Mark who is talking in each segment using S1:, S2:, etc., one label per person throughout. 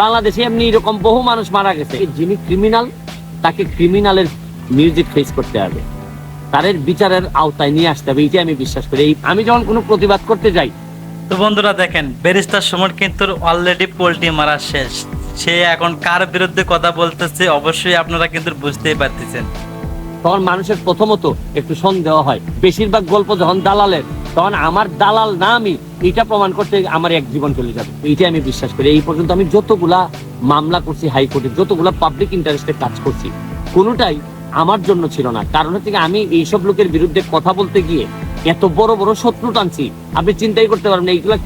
S1: বাংলাদেশে এমনি এরকম বহু মানুষ মারা গেছে। যিনি ক্রিমিনাল তাকে ক্রিমিনালের মিউজিক ফেস করতে হবে। তাদের বিচারের আওতায় নিয়ে আসতে হবে এইটাই আমি বিশ্বাস করি। আমি যখন কোনো প্রতিবাদ করতে যাই,
S2: তো বন্ধুরা দেখেন, ব্যারিস্টার সমর কিন্তু অলরেডি পোল্ট্রি মারা শেষ। সে এখন কার বিরুদ্ধে কথা বলতেছে, অবশ্যই আপনারা কিন্তু বুঝতেই পারতেছেন।
S1: তখন মানুষের প্রথমত একটু সন্দেহ হয়। বেশিরভাগ গল্প যখন দালালের, তখন আমার দালাল না আমি, এটা প্রমাণ করতে আমার এক জীবন চলে যাবে। এইটাই আমি বিশ্বাস করি। এই পর্যন্ত আমি যতগুলা মামলা করছি হাইকোর্টে যতগুলা পাবলিক ইন্টারেস্টে কাজ করছি, কোনোটাই আমার জন্য ছিল না। কারণ হচ্ছে আমি এইসব লোকের বিরুদ্ধে কথা বলতে গিয়ে এত বড় বড় শত্রু টানছি, আপনি চিন্তাই করতে পারবেন এইগুলা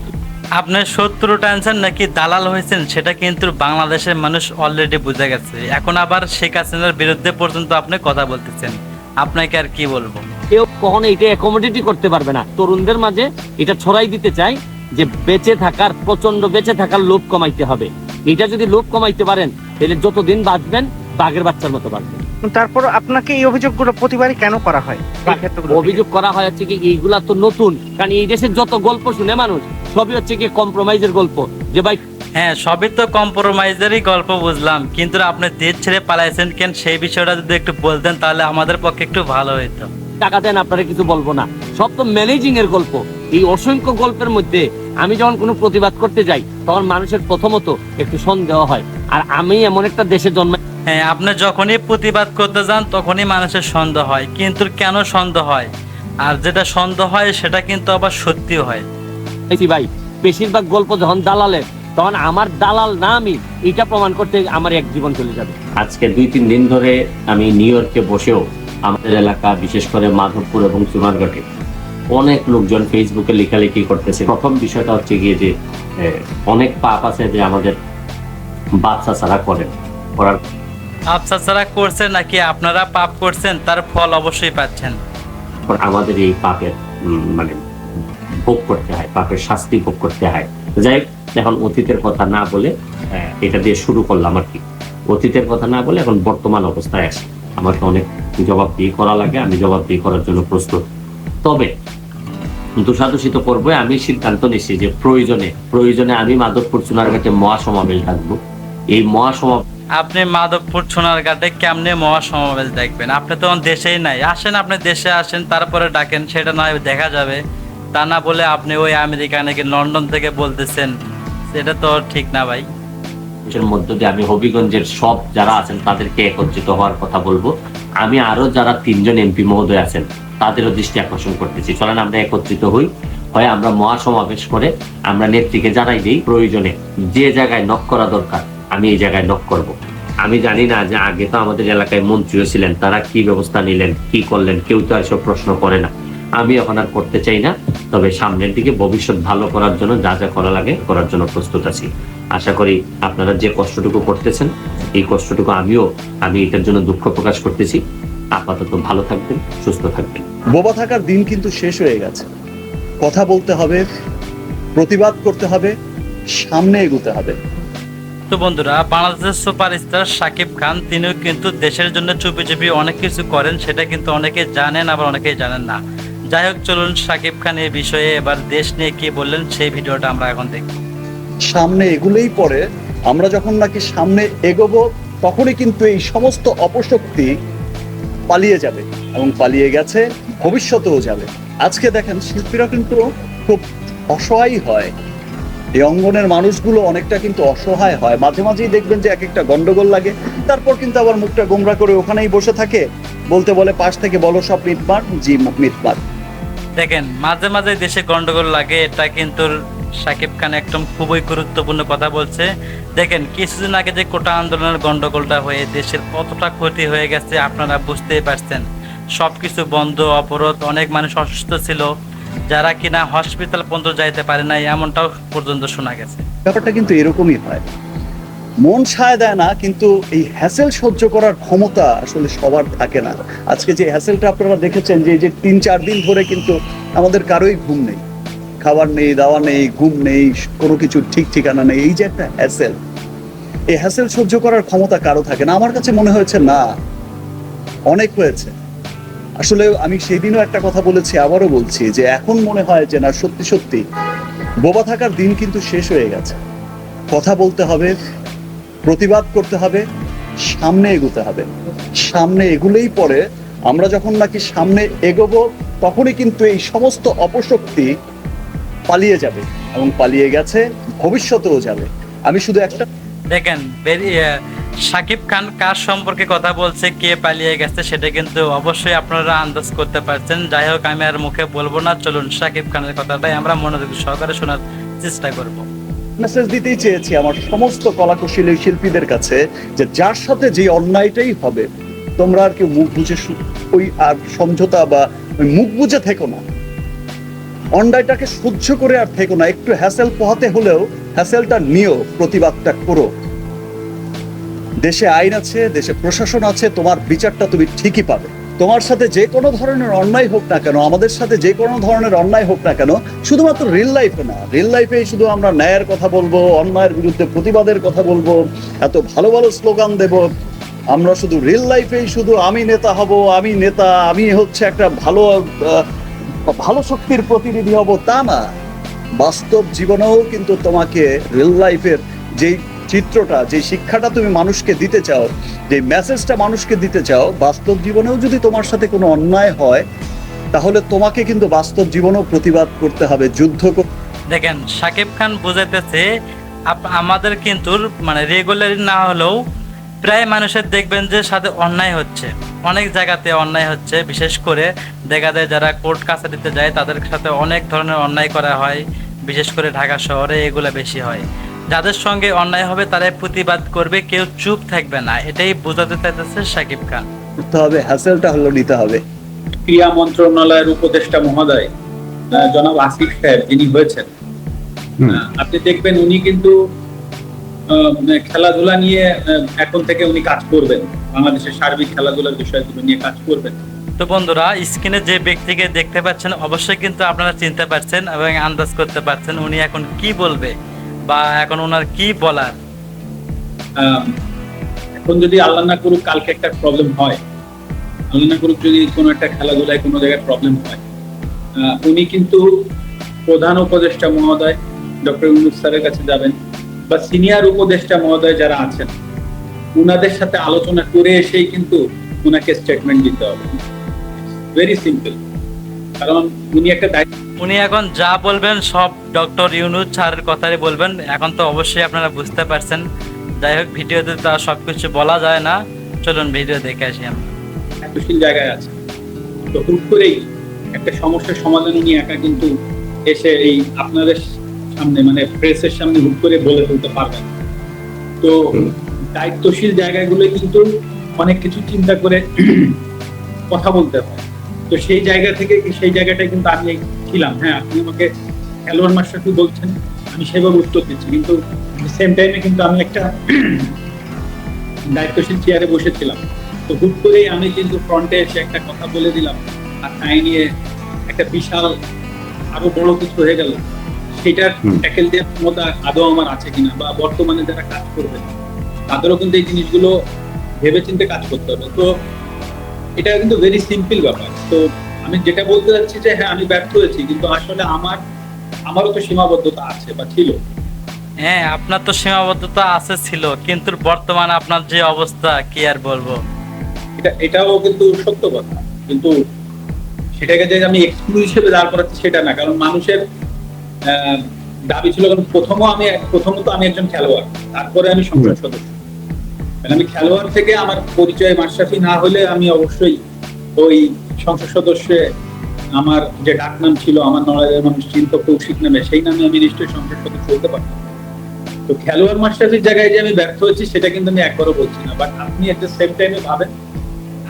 S2: আপনার শত্রু টানছেন নাকি দালাল হয়েছেন সেটা কিন্তু বাংলাদেশের মানুষ অলরেডি বুঝে গেছে। এখন আবার শেখ হাসিনার বিরুদ্ধে পর্যন্ত আপনি কথা বলতেছেন। আপনাকে আর কি বলব?
S1: কেউ কখনো এটা অ্যাকোমোডেটই করতে পারবে না। তরুণদের মাঝে এটা ছড়াই দিতে চাই যে বেঁচে থাকার প্রচণ্ড বেঁচে থাকার লোভ কমাইতে হবে। এটা যদি লোভ কমাইতে পারেন তাহলে যতদিন বাঁচবেন বাঘের বাচ্চার মতো বাঁচবেন।
S3: তারপর আপনাকে এই অভিযোগগুলো প্রতিবারই কেন করা হয়? এই
S1: অভিযোগ করা হয় হচ্ছে কি এইগুলা তো নতুন। কারণ এই দেশের যত গল্প শুনে মানুষ সবই হচ্ছে কি কম্প্রোমাইজের গল্প। যে ভাই
S2: হ্যাঁ সবই তো কম্প্রোমাইজেরই গল্প বুঝলাম। কিন্তু আপনি দেশ ছেড়ে পালাইছেন কেন? সেই বিষয়টা যদি একটু বলতেন তাহলে আমাদের পক্ষে একটু ভালো হতো
S1: টাকা দেন আপনারা কিছু বলব না। সব তো ম্যানেজিং এর গল্প। এই অসংখ্য গল্পের মধ্যে আমি যখন কোনো প্রতিবাদ করতে যাই তখন মানুষের প্রথমত একটু সন্দেহ হয়। আর আমি এমন একটা দেশে জন্ম
S2: হ্যাঁ আপনি যখনই প্রতিবাদ করতে যান তখনই মানুষের সন্দেহ হয়। কিন্তু কেন সন্দেহ হয়? আর যেটা সন্দেহ হয় সেটা কিন্তু আবার সত্যিও হয়।
S1: পেয়েছি ভাই বেশিরভাগ গল্প যখন দালালের তখন আমার দালাল না আমি এটা প্রমাণ করতে আমার এক জীবন চলে যাবে। আজকে দুই তিন দিন ধরে আমি নিউ ইয়র্কে বসেও আমাদের এলাকা বিশেষ করে মাধবপুর এবং চুনারঘাটে অনেক লোকজন ফেসবুকে লেখালেখি করতেছে। প্রথম বিষয়টা হচ্ছে গিয়ে যে অনেক পাপ আছে যে আমাদের বাচ্চা ছাড়া করেন করার
S2: আফসা ছাড়া করছেন নাকি আপনারা পাপ করছেন? তার ফল অবশ্যই পাচ্ছেন।
S1: আমাদের এই পাপের মানে ভোগ করতে হয়, পাপের শাস্তি ভোগ করতে হয়। যাই এখন অতীতের কথা না বলে এটা দিয়ে শুরু করলাম আর কি। অতীতের কথা না বলে এখন বর্তমান অবস্থায় আসি আমাকে অনেক জবাবদিহি করা লাগে, আমি জবাবদিহি করার জন্য প্রস্তুত। তবে দোষাদোষিত করব আমি সিদ্ধান্ত নিচ্ছি যে প্রয়োজনে প্রয়োজনে আমি মাধবপুর চুনারঘাটে মহাসমাবেশ ডাকবো। এই মহাসমাবেশ
S2: আপনি মাধবপুর সোনারঘাটে কেমনে মহাসমাবেশ দেখবেন? আপনি তো দেশেই নাই। আসেন, আপনি দেশে আসেন, তারপরে ডাকেন, সেটা নয়, দেখা যাবে। তা না বলে আপনি ওই আমেরিকা নাকি লন্ডন থেকে বলতেছেন, সেটা তো ঠিক না ভাই।
S1: মধ্য দিয়ে আমি হবিগঞ্জের সব যারা আছেন, তাদেরকে একত্রিত হওয়ার কথা বলব। আমি আরও যারা তিনজন এমপি মহোদয় আছেন, তাদেরও দৃষ্টি আকর্ষণ করতেছি। চলেন আমরা একত্রিত হই। হয় আমরা মহাসমাবেশ করে আমরা নেত্রীকে জানাই দিই, প্রয়োজনে যে জায়গায় নক করা দরকার, আমি এই জায়গায় নক করব। আমি জানি না যে আগে তো আমাদের এলাকায় মন্ত্রীও ছিলেন, তারা কি ব্যবস্থা নিলেন, কি করলেন, কেউ তো এসব প্রশ্ন করে না। আমি এখন আর করতে চাই না। তবে সামনের দিকে ভবিষ্যৎ ভালো করার জন্য যা যা করা লাগে করার জন্য প্রস্তুত আছি। আশা করি আপনারা যে কষ্টটুকু করতেছেন এই কষ্টটুকু আমিও আমি এটার জন্য দুঃখ প্রকাশ করতেছি। আপাতত ভালো থাকবেন সুস্থ থাকবেন।
S4: বোবা থাকার দিন কিন্তু শেষ হয়ে গেছে। কথা বলতে হবে প্রতিবাদ করতে হবে সামনে এগোতে হবে।
S2: তো বন্ধুরা বাংলাদেশের সুপারস্টার সাকিব খান তিনিও কিন্তু দেশের জন্য চুপি চুপি অনেক কিছু করেন সেটা কিন্তু অনেকে জানেন আবার অনেকেই জানেন না। যাই হোক, চলুন শাকিব খান এই বিষয়ে এবার দেশ নিয়ে কি বললেন সেই ভিডিওটা আমরা এখন দেখি।
S4: সামনে এগুলেই পড়ে, আমরা যখন নাকি সামনে এগোবো, তখনই কিন্তু এই সমস্ত অপশক্তি পালিয়ে যাবে এবং পালিয়ে গেছে, ভবিষ্যতেও যাবে। আজকে দেখেন, শিল্পীরা কিন্তু খুব অসহায় হয়। এই অঙ্গনের মানুষগুলো অনেকটা কিন্তু অসহায় হয়। মাঝে মাঝেই দেখবেন যে এক একটা গন্ডগোল লাগে, তারপর কিন্তু আবার মুখটা গোমরা করে ওখানেই বসে থাকে। বলতে বলে, পাশ থেকে বলো সব মিটমাট, জি মিটমাট।
S2: দেখেন, মাঝে মাঝে দেশে গন্ডগোল লাগে, এটা কিন্তু শাকিব খান একদম খুবই গুরুত্বপূর্ণ কথা বলছে। দেখেন, কিছুদিন আগে যে কোটা আন্দোলনের গন্ডগোলটা হয়ে দেশের কতটা ক্ষতি হয়ে গেছে আপনারা বুঝতেই পারছেন। সবকিছু বন্ধ, অবরোধ, অনেক মানুষ অসুস্থ ছিল, যারা কিনা হসপিটাল পর্যন্ত যাইতে পারে নাই, এমনটাও পর্যন্ত শোনা গেছে।
S4: ব্যাপারটা কিন্তু এরকমই হয়। মন সায় দেয় না, কিন্তু এই হ্যাসেল সহ্য করার ক্ষমতা আসলে সবার থাকে না। আজকে যে হ্যাসেলটা আপনারা দেখেছেন যে এই যে তিন চার দিন ধরে কিন্তু আমাদের কারোই ঘুম নেই। খাবার নেই, দাওয়া নেই, ঘুম নেই, কোনো কিছু ঠিক ঠিকানা নেই, এই যে একটা হ্যাসেল এই হ্যাসেল সহ্য করার ক্ষমতা কারও থাকে না। আমার কাছে মনে হয়েছে, না, অনেক হয়েছে। আসলে আমি সেদিনও একটা কথা বলেছি, আবারও বলছি যে এখন মনে হয় যে, না, সত্যি সত্যি, বোবা থাকার দিন কিন্তু শেষ হয়ে গেছে। কথা বলতে হবে প্রতিবাদ করতে হবে, সামনে এগোতে হবে। সামনে এগুলেই পরে আমরা যখন নাকি সামনে এগোবো, তখনই কিন্তু এই সমস্ত অপশক্তি পালিয়ে যাবে এবং পালিয়ে গেছে, ভবিষ্যতেও যাবে। আমি শুধু একটা
S2: দেখেন সাকিব খান কার সম্পর্কে কথা বলছে, কে পালিয়ে গেছে, সেটা কিন্তু অবশ্যই আপনারা আন্দাজ করতে পারছেন। যাই হোক, আমি আর মুখে বলব না, চলুন সাকিব খানের কথাটাই আমরা মনোযোগ সহকারে শোনার চেষ্টা করব।
S4: মেসেজ দিতেই চেয়েছি আমার সমস্ত কলাকুশলী শিল্পীদের কাছে যে যার সাথে যে অন্যায়টাই হবে, তোমরা আর কি মুখ বুঝে ওই আর সমঝোতা বা মুখ বুঝে থেকো না। অন্যায়টাকে সহ্য করে আর থেকো না, একটু হ্যাসেল পোহাতে হলেও হ্যাসেলটা নিয়েও প্রতিবাদটা করো। দেশে আইন আছে, দেশে প্রশাসন আছে, তোমার বিচারটা তুমি ঠিকই পাবে। তোমার সাথে যে কোনো ধরনের অন্যায় হোক না কেন, আমাদের সাথে যে কোনো ধরনের অন্যায় হোক না কেন, শুধুমাত্র রিল লাইফে না রিল লাইফে শুধু আমরা ন্যায়ের কথা বলব, অন্যায়ের বিরুদ্ধে প্রতিবাদের কথা বলব, এত ভালো ভালো স্লোগান দেব। আমরা শুধু রিল লাইফেই শুধু আমি নেতা হব, আমি নেতা, আমি হচ্ছে একটা ভালো ভালো শক্তির প্রতিনিধি হব তা না। বাস্তব জীবনেও কিন্তু তোমাকে রিল লাইফের যেই চিত্রটা, যে শিক্ষাটা তুমি মানুষকে দিতে চাও, যে মেসেজটা মানুষকে দিতে চাও, বাস্তব জীবনেও যদি তোমার সাথে কোনো অন্যায় হয়, তাহলে তোমাকে কিন্তু বাস্তব জীবনেও প্রতিবাদ করতে হবে, যুদ্ধ
S2: দেখেন, সাকিব খান বুঝাইতেছে আমাদের কিন্তু মানে রেগুলার না হলেও প্রায় মানুষের দেখবেন যে সাথে অন্যায় হচ্ছে। অনেক জায়গাতে অন্যায় হচ্ছে, বিশেষ করে দেখা যায় যারা কোর্ট কাছারিতে যায়, তাদের সাথে অনেক ধরনের অন্যায় করা হয়, বিশেষ করে ঢাকা শহরে এগুলো বেশি হয়। যাদের সঙ্গে অন্যায় হবে তারাই প্রতিবাদ করবে কেউ চুপ থাকবে না। এটাই বোঝাতে চাইতেছে সাকিব খান।
S4: করতে হবে হ্যাসেলটা হলো নিতে হবে।
S5: ক্রীড়া মন্ত্রণালয়ের উপদেষ্টা মহোদয় জনাব আসিফ সাহেব যিনি হয়েছেন। আপনি দেখবেন উনি কিন্তু খেলাধুলা নিয়ে এখন থেকে উনি কাজ করবেন। বাংলাদেশের সার্বিক খেলাধুলার বিষয়গুলো নিয়ে কাজ করবেন।
S2: তো বন্ধুরা স্ক্রিনে যে ব্যক্তিকে দেখতে পাচ্ছেন অবশ্যই কিন্তু আপনারা চিনতে পারছেন এবং আন্দাজ করতে পারছেন উনি এখন কি বলবে। বা এখন ওনার কি বলার?
S5: এখন যদি আল্লাহ না করুক, কালকে একটা প্রবলেম হয়। আল্লাহ না করুক যদি কোনো একটা খেলাধুলায় কোনো জায়গায় প্রবলেম হয়। উনি কিন্তু প্রধান উপদেষ্টা মহোদয়, ডক্টর ইউনুস স্যারের কাছে যাবেন বা সিনিয়র উপদেষ্টা মহোদয় যারা আছেন। উনাদের সাথে আলোচনা করে এসেই কিন্তু উনাকে স্টেটমেন্ট দিতে হবে। ভেরি সিম্পল কারণ উনি একটা দায়িত্ব
S2: উনি এখন যা বলবেন সব ডক্টর ইউনুস স্যারের কথাই বলবেন। এখন তো অবশ্যই আপনারা বুঝতে পারছেন। যাই হোক, ভিডিওতে তো আর সবকিছু বলা যায় না। চলুন ভিডিও দেখে আসি আমরা।
S5: দায়িত্বশীল জায়গায় আছে। তো হুট করেই একটা সমস্যার সমাধান উনি একা কিন্তু এসে এই আপনাদের সামনে মানে প্রেসের সামনে হুট করে বলে ফেলতে পারবেন তো দায়িত্বশীল জায়গাগুলোই কিন্তু অনেক কিছু চিন্তা করে কথা বলতে হয়। তো সেই জায়গা থেকে সেই জায়গাটায় কিন্তু আমি ছিলাম হ্যাঁ আপনি আমাকে খেলোয়াড় মাস্টার কি বলছেন? আমি সেভাবে উত্তর দিচ্ছি কিন্তু সেম টাইমে কিন্তু আমি একটা দায়িত্বশীল চেয়ারে বসেছিলাম। তো হুট করেই আমি কিন্তু ফ্রন্টে এসে একটা কথা বলে দিলাম আর তাই নিয়ে একটা বিশাল আরও বড় কিছু হয়ে গেল। সেটার ট্যাকেল দেওয়ার ক্ষমতা আদৌ আমার আছে কিনা বা বর্তমানে যারা কাজ করবে তাদেরও কিন্তু এই জিনিসগুলো ভেবেচিন্তে কাজ করতে হবে। তো এটা কিন্তু ভেরি সিম্পল ব্যাপার। তো আমি যেটা বলতে চাচ্ছি যে হ্যাঁ আমি ব্যর্থ হয়েছি কিন্তু আসলে আমার আমারও তো সীমাবদ্ধতা আছে বা ছিল।
S2: হ্যাঁ আপনার তো সীমাবদ্ধতা আছে ছিল কিন্তু বর্তমানে আপনার যে অবস্থা কি আর বলব?
S5: এটা এটাও কিন্তু সত্য কথা কিন্তু সেটাকে যে আমি এক্সকিউজ হিসেবে দাঁড় করাচ্ছি সেটা না কারণ মানুষের আহ, দাবি ছিল কারণ প্রথমও আমি প্রথমত আমি একজন খেলোয়াড় তারপরে আমি সংসদ সদস্য। মানে আমি খেলোয়াড় থেকে আমার পরিচয় মাশরাফি না হলে আমি অবশ্যই ওই সংসদ সদস্যে আমার যে ডাক নাম ছিল আমার নড়াইলের মানুষ চিন্ত কৌশিক নামে সেই নামে আমি নিশ্চয়ই সংসদ সদস্য হতে পারতাম। তো খেলোয়াড় মাশরাফির জায়গায় যে আমি ব্যর্থ হয়েছি সেটা কিন্তু আমি একবারও বলছি না। বাট আপনি এট দ্য সেম টাইমে ভাবেন?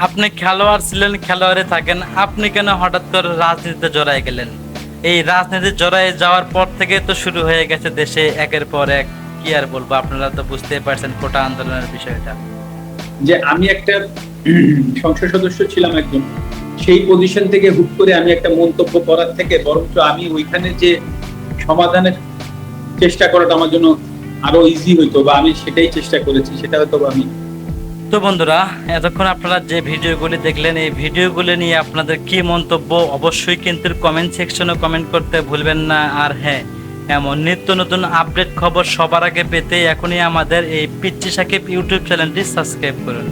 S2: আপনি খেলোয়াড় ছিলেন খেলোয়াড়ে থাকেন। আপনি কেন হঠাৎ করে রাজনীতিতে জড়াই গেলেন? এই রাজনীতি জড়াই যাওয়ার পর থেকে তো শুরু হয়ে গেছে দেশে একের পর এক। কি আর বলব আপনারা তো বুঝতেই পারছেন কোটা আন্দোলনের বিষয়টা।
S5: যে আমি একটা সংসদ সদস্য ছিলাম একজন। সেই পজিশন থেকে হুট করে আমি একটা মন্তব্য করার থেকে বরঞ্চ আমি ওইখানে যে সমাধানের চেষ্টা করাটা আমার জন্য আরও ইজি হইতো বা আমি সেটাই চেষ্টা করেছি, সেটা হয়তো আমি
S2: তো বন্ধুরা, এতক্ষণ আপনারা যে ভিডিওগুলি দেখলেন, এই ভিডিওগুলি নিয়ে আপনাদের কি মন্তব্য অবশ্যই কিন্তু কমেন্ট সেকশনে কমেন্ট করতে ভুলবেন না। আর হ্যাঁ এমন নিত্য নতুন আপডেট খবর সবার আগে পেতে এখনই আমাদের এই পিচ্চি সাকিব ইউটিউব চ্যানেলটি সাবস্ক্রাইব করুন।